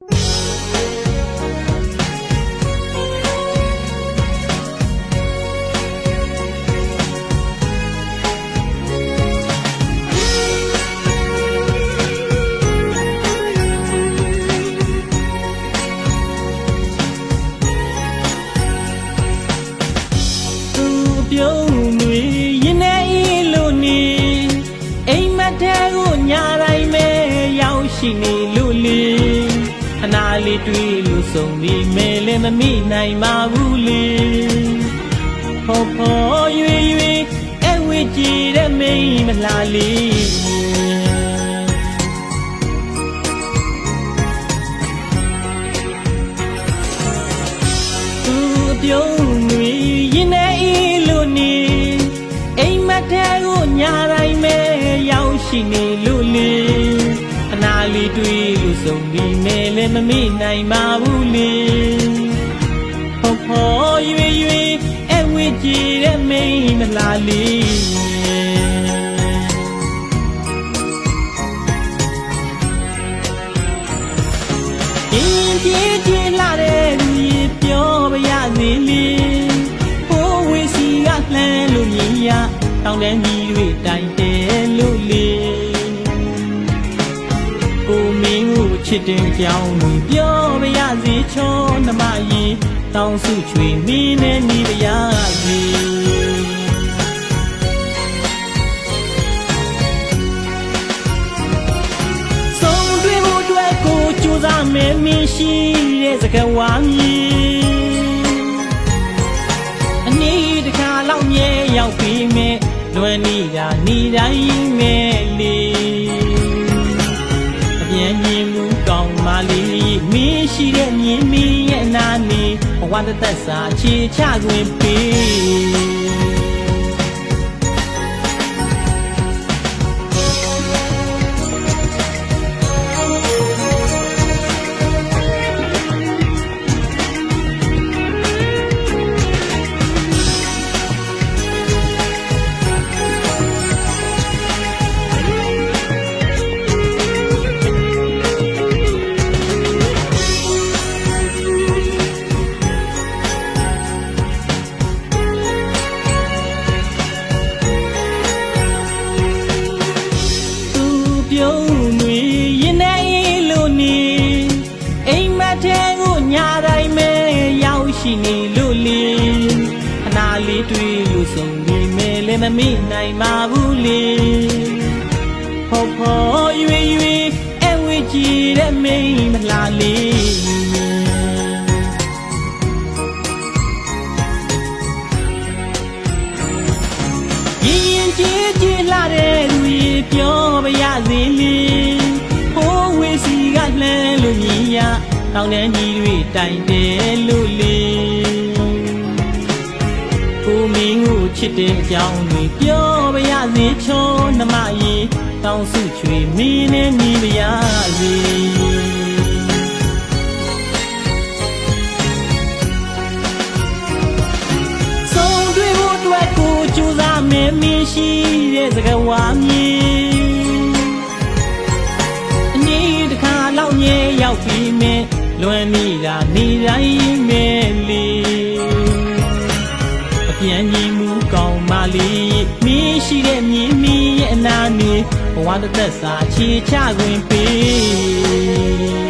သူပြုံးတွေရင်ထဲအေးလို့နေအိမ်မက်ထဲကိုညာတိုင်းပဲရောက်ရှိနေလို့လေ ခဏလေးတွေ့လို့ဆုံးပြီးမဲလည်းမမိနိုင်ပါဘူးလေဖော်ဖော်ရွေရွေအဝေးကြည့်တဲ့မိန်းမလားလေးသူအပြုံးတွေရင်ထဲအေးလို့နေအိမ်မက်ထဲကိုညာတိုင်းပဲရောက်ရှိနေလို့လေအနာ လေးတွေ့လို့ဆုံးပြီးမဲလည်းမမေ့နိုင်ပါဘူးလေဖော်ဖော်ရွေရွေအဝေးကြည့်တဲ့မိန်းမလားလေးရင်ပြေးပြေးလာတဲ့လူကြီးပြောပါရစေလေဘိုးဝေစီကလှမ်းလို့မြင်ရတောင်းတန်းကြီး ချစ်တဲ့ကြောင်းကိုပြောပါရစေချောနှမကြီးတောင်းစုချွေမင်းနဲ့ညီပါရစေဆုံးတွေ့ဖို့အတွက်ကိုကြိုးစားမယ်မင်းရှိတဲ့စကားဝါမြည်အနည်းတစ်ခါလောက်မြဲရောက်ပြီးမယ်လွယ်နေတာနေတိုင်းမဲ့လေ င်းရှိတဲ့မြင်မင်းရဲ့အနာနေဘဝတစ်သက်စာခြေချခွင့်ပေး တွေ့လို့ဆုံးပြီးမဲလည်းမမေ့နိုင်ပါဘူးလေဖော်ဖော်ရွေရွေအဝေးကြည့်တဲ့မိန်းမလားလေးရင်ရင်ကျေးကျေးလာတဲ့လူကြီးပြောပါရစေလေဟိုးဝေစီကလှမ်းလို့မြင်ရတောင်းတန်းကြီးတွေတိုင်တယ်လို့ ချစ်တဲ့အကြောင်းတွေပြောပါရစေချောနှမကြီးတောင်းစုချွေမင်းနဲ့ညီပါရစေဆုံးတွေ့ဖို့အတွက်ကိုကြိုးစားမယ်မင်းရှိတဲ့စကားဝါမြည်အနည်းတစ်ခါလောက်မြဲရောက်ပြီးမယ်လွန်နေတာနေတိုင်းမဲ့လေ လေမင်းရှိတဲ့မြင်မင်းရဲ့အနာနေဘဝတစ်သက်စာခြေချခွင့်ပေး